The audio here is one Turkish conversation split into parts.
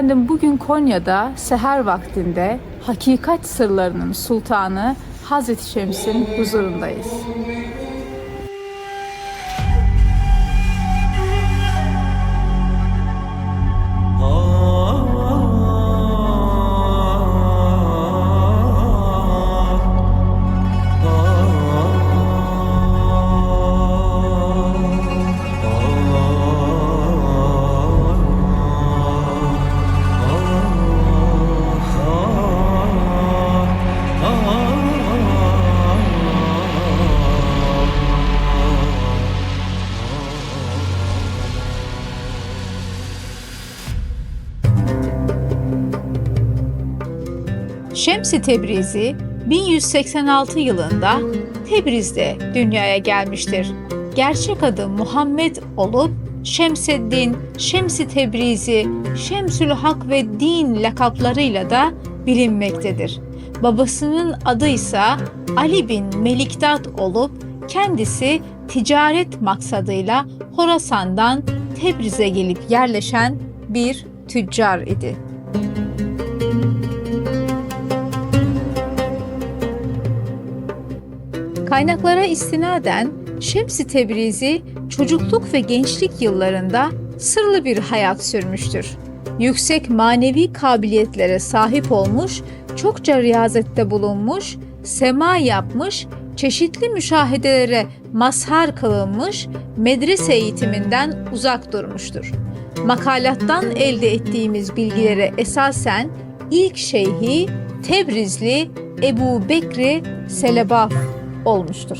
Efendim bugün Konya'da seher vaktinde hakikat sırlarının sultanı Hazreti Şems'in huzurundayız. Şems-i Tebrizi 1186 yılında Tebriz'de dünyaya gelmiştir. Gerçek adı Muhammed olup Şemseddin, Şems-i Tebrizi, Şemsül Hak ve Din lakaplarıyla da bilinmektedir. Babasının adı ise Ali bin Melikdat olup kendisi ticaret maksadıyla Horasan'dan Tebriz'e gelip yerleşen bir tüccar idi. Kaynaklara istinaden Şems-i Tebrizi çocukluk ve gençlik yıllarında sırlı bir hayat sürmüştür. Yüksek manevi kabiliyetlere sahip olmuş, çokça riyazette bulunmuş, sema yapmış, çeşitli müşahedelere mazhar kılınmış, medrese eğitiminden uzak durmuştur. Makalattan elde ettiğimiz bilgilere esasen ilk şeyhi Tebrizli Ebu Bekri Selebaf olmuştur.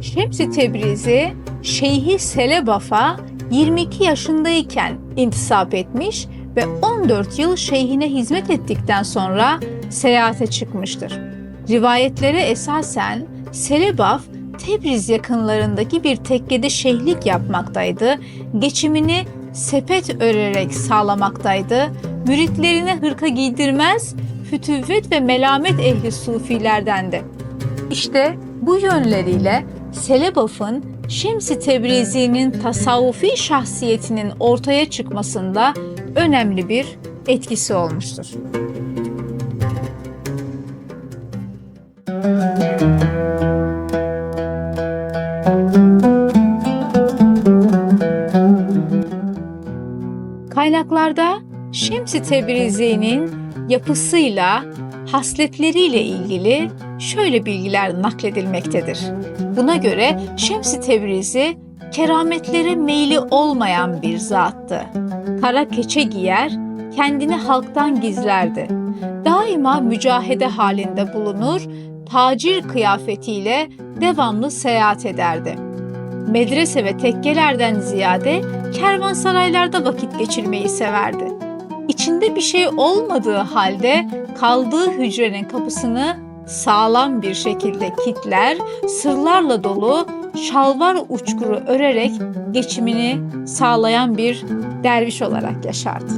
Şems-i Tebrizi Şeyhi Selebaf'a 22 yaşındayken intisap etmiş ve 14 yıl şeyhine hizmet ettikten sonra seyahate çıkmıştır. Rivayetlere esasen Selebaf Tebriz yakınlarındaki bir tekkede şeyhlik yapmaktaydı. Geçimini sepet örerek sağlamaktaydı. Müritlerine hırka giydirmez, fütüvvet ve melamet ehli sufilerdendi. İşte bu yönleriyle Selebaf'ın Şems-i Tebrizi'nin tasavvufi şahsiyetinin ortaya çıkmasında önemli bir etkisi olmuştur. Kaynaklarda Şems-i Tebrizi'nin yapısıyla, hasletleriyle ilgili şöyle bilgiler nakledilmektedir. Buna göre Şems-i Tebrizi kerametlere meyli olmayan bir zattı. Kara keçe giyer, kendini halktan gizlerdi. Daima mücahede halinde bulunur, tacir kıyafetiyle devamlı seyahat ederdi. Medrese ve tekkelerden ziyade kervansaraylarda vakit geçirmeyi severdi. İçinde bir şey olmadığı halde kaldığı hücrenin kapısını sağlam bir şekilde kitler, sırlarla dolu şalvar uçkuru örerek geçimini sağlayan bir derviş olarak yaşardı.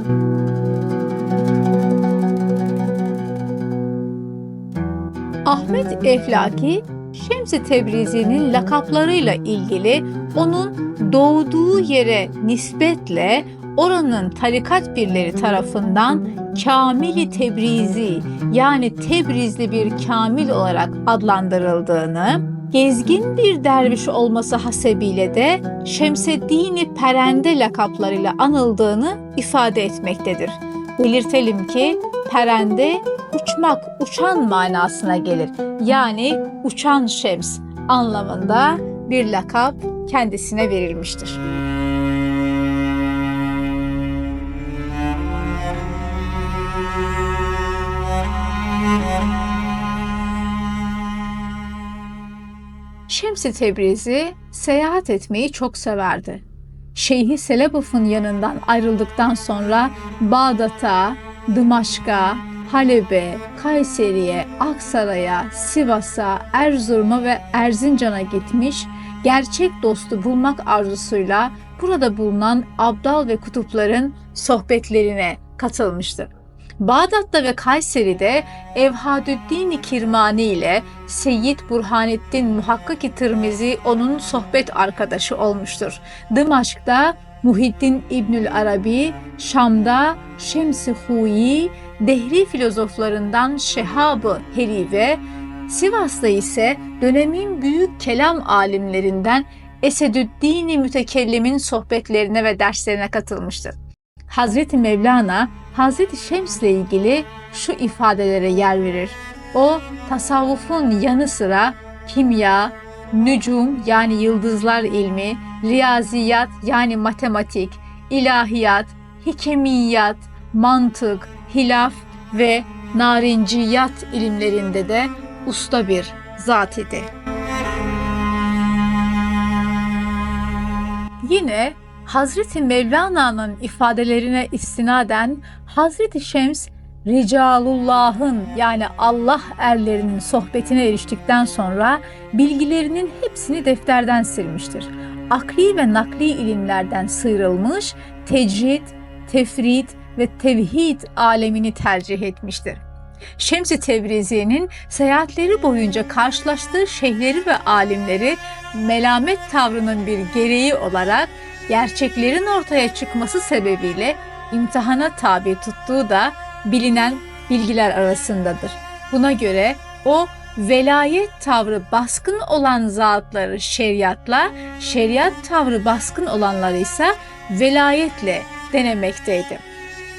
Ahmet Eflaki Şems-i Tebrizi'nin lakaplarıyla ilgili onun doğduğu yere nispetle oranın tarikat birleri tarafından Kamili Tebrizi yani Tebrizli bir kamil olarak adlandırıldığını, gezgin bir derviş olması hasebiyle de Şemseddin-i Perende lakaplarıyla anıldığını ifade etmektedir. Belirtelim ki Perende uçmak, uçan manasına gelir. Yani uçan şems anlamında bir lakap kendisine verilmiştir. Şems-i Tebrizi seyahat etmeyi çok severdi. Şeyhi Selebuf'un yanından ayrıldıktan sonra Bağdat'a, Dımaşk'a, Halep'e, Kayseri'ye, Aksaray'a, Sivas'a, Erzurum'a ve Erzincan'a gitmiş, gerçek dostu bulmak arzusuyla burada bulunan abdal ve kutupların sohbetlerine katılmıştı. Bağdat'ta ve Kayseri'de Evhadüddin Kirmani ile Seyyid Burhanettin Muhakkak-ı Tirmizi onun sohbet arkadaşı olmuştur. Dımaşk'ta Muhiddin İbnül Arabi, Şam'da Şems-i Huyi, Dehri filozoflarından Şehab-ı Herive, Sivas'ta ise dönemin büyük kelam alimlerinden Esedüddin Mütekellim'in sohbetlerine ve derslerine katılmıştır. Hazreti Mevlana Hazreti Şems ile ilgili şu ifadelere yer verir. O tasavvufun yanı sıra kimya, nücum yani yıldızlar ilmi, riyaziyat yani matematik, ilahiyat, hikemiyat, mantık, hilaf ve narinciyat ilimlerinde de usta bir zat idi. Yine Hazreti Mevlana'nın ifadelerine istinaden Hazreti Şems Ricalullah'ın yani Allah erlerinin sohbetine eriştikten sonra bilgilerinin hepsini defterden silmiştir. Akli ve nakli ilimlerden sıyrılmış, tecrid, tefrit ve tevhid alemini tercih etmiştir. Şems-i Tebrizi'nin seyahatleri boyunca karşılaştığı şeyhleri ve alimleri melamet tavrının bir gereği olarak gerçeklerin ortaya çıkması sebebiyle imtihana tabi tuttuğu da bilinen bilgiler arasındadır. Buna göre o velayet tavrı baskın olan zatları şeriatla, şeriat tavrı baskın olanları ise velayetle denemekteydi.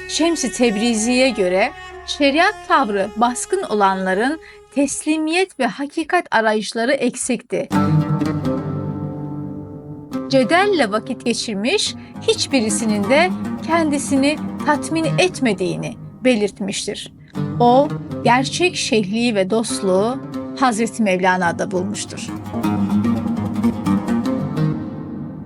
Şems-i Tebrizi'ye göre şeriat tavrı baskın olanların teslimiyet ve hakikat arayışları eksikti cedelle vakit geçirmiş, hiçbirisinin de kendisini tatmin etmediğini belirtmiştir. O gerçek şeyhliği ve dostluğu Hazreti Mevlana'da bulmuştur.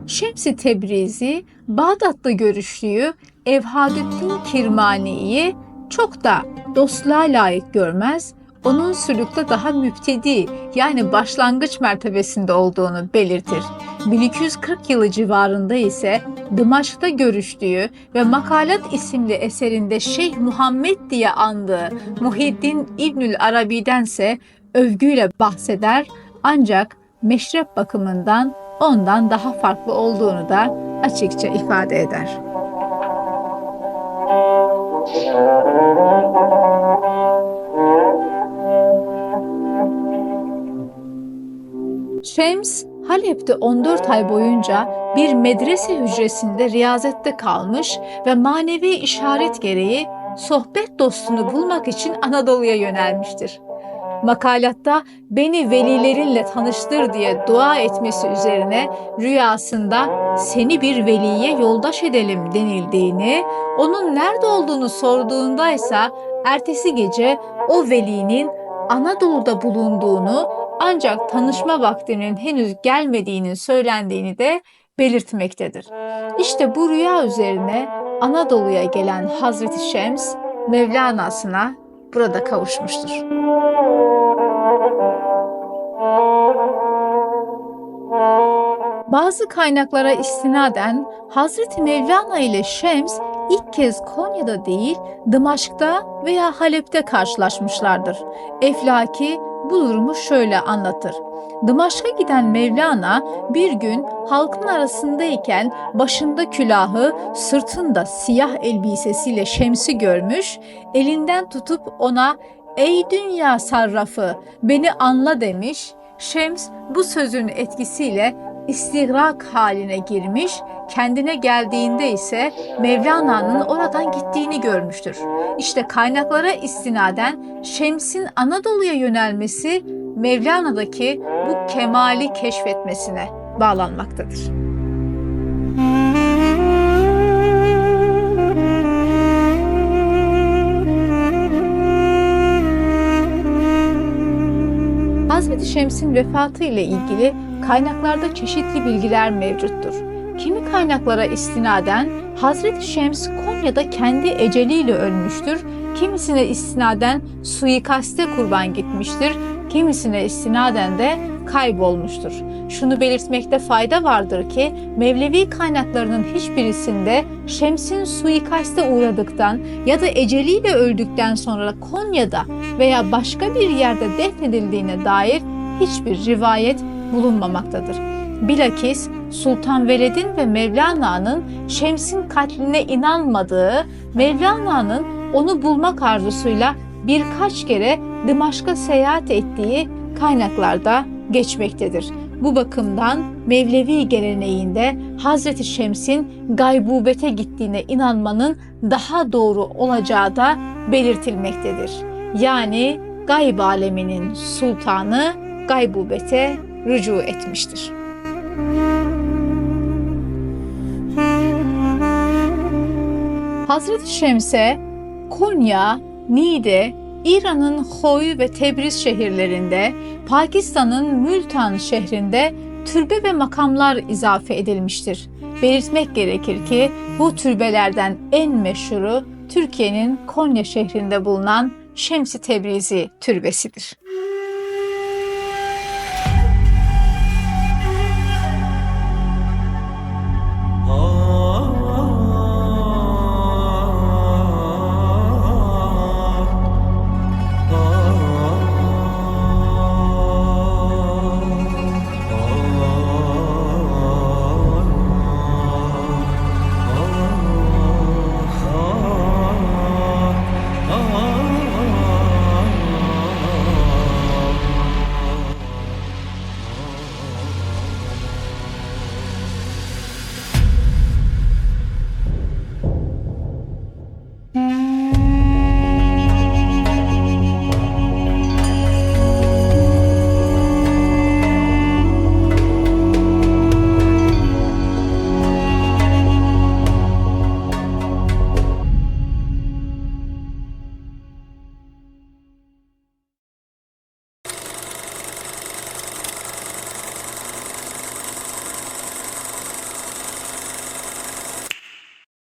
Şems-i Tebrizi, Bağdat'ta görüştüğü Evhadüddin Kirmani'yi çok da dostluğa layık görmez, onun sülükte daha müptedi yani başlangıç mertebesinde olduğunu belirtir. 1240 yılı civarında ise Dımaşk'ta görüştüğü ve Makalat isimli eserinde Şeyh Muhammed diye andığı Muhiddin İbnül Arabi'dense övgüyle bahseder ancak meşrep bakımından ondan daha farklı olduğunu da açıkça ifade eder. Şems, Halep'te 14 ay boyunca bir medrese hücresinde riyazette kalmış ve manevi işaret gereği sohbet dostunu bulmak için Anadolu'ya yönelmiştir. Makalatta beni velilerinle tanıştır diye dua etmesi üzerine rüyasında seni bir veliye yoldaş edelim denildiğini, onun nerede olduğunu sorduğunda ise ertesi gece o velinin Anadolu'da bulunduğunu ancak tanışma vaktinin henüz gelmediğinin söylendiğini de belirtmektedir. İşte bu rüya üzerine Anadolu'ya gelen Hazreti Şems Mevlana'sına burada kavuşmuştur. Bazı kaynaklara istinaden Hazreti Mevlana ile Şems ilk kez Konya'da değil Dımaşk'ta veya Halep'te karşılaşmışlardır. Eflaki bu durumu şöyle anlatır. Dımaşk'a giden Mevlana bir gün halkın arasındayken başında külahı, sırtında siyah elbisesiyle Şems'i görmüş, elinden tutup ona "Ey dünya sarrafı, beni anla." demiş. Şems bu sözün etkisiyle istigrak haline girmiş, kendine geldiğinde ise Mevlana'nın oradan gittiğini görmüştür. İşte kaynaklara istinaden Şems'in Anadolu'ya yönelmesi Mevlana'daki bu kemali keşfetmesine bağlanmaktadır. Hazreti Şems'in vefatı ile ilgili kaynaklarda çeşitli bilgiler mevcuttur. Kimi kaynaklara istinaden Hazreti Şems Konya'da kendi eceliyle ölmüştür, kimisine istinaden suikaste kurban gitmiştir, kimisine istinaden de kaybolmuştur. Şunu belirtmekte fayda vardır ki Mevlevi kaynaklarının hiçbirisinde Şems'in suikaste uğradıktan ya da eceliyle öldükten sonra Konya'da veya başka bir yerde defnedildiğine dair hiçbir rivayet bulunmamaktadır. Bilakis Sultan Veled'in ve Mevlana'nın Şems'in katline inanmadığı, Mevlana'nın onu bulmak arzusuyla birkaç kere Dımaşk'a seyahat ettiği kaynaklarda geçmektedir. Bu bakımdan Mevlevi geleneğinde Hazreti Şems'in gaybubete gittiğine inanmanın daha doğru olacağı da belirtilmektedir. Yani gayb aleminin sultanı gaybubete rücu etmiştir. Hazreti Şems'e Konya, Niğde, İran'ın Hoy ve Tebriz şehirlerinde, Pakistan'ın Mültan şehrinde türbe ve makamlar izafe edilmiştir. Belirtmek gerekir ki bu türbelerden en meşhuru Türkiye'nin Konya şehrinde bulunan Şems-i Tebrizi türbesidir.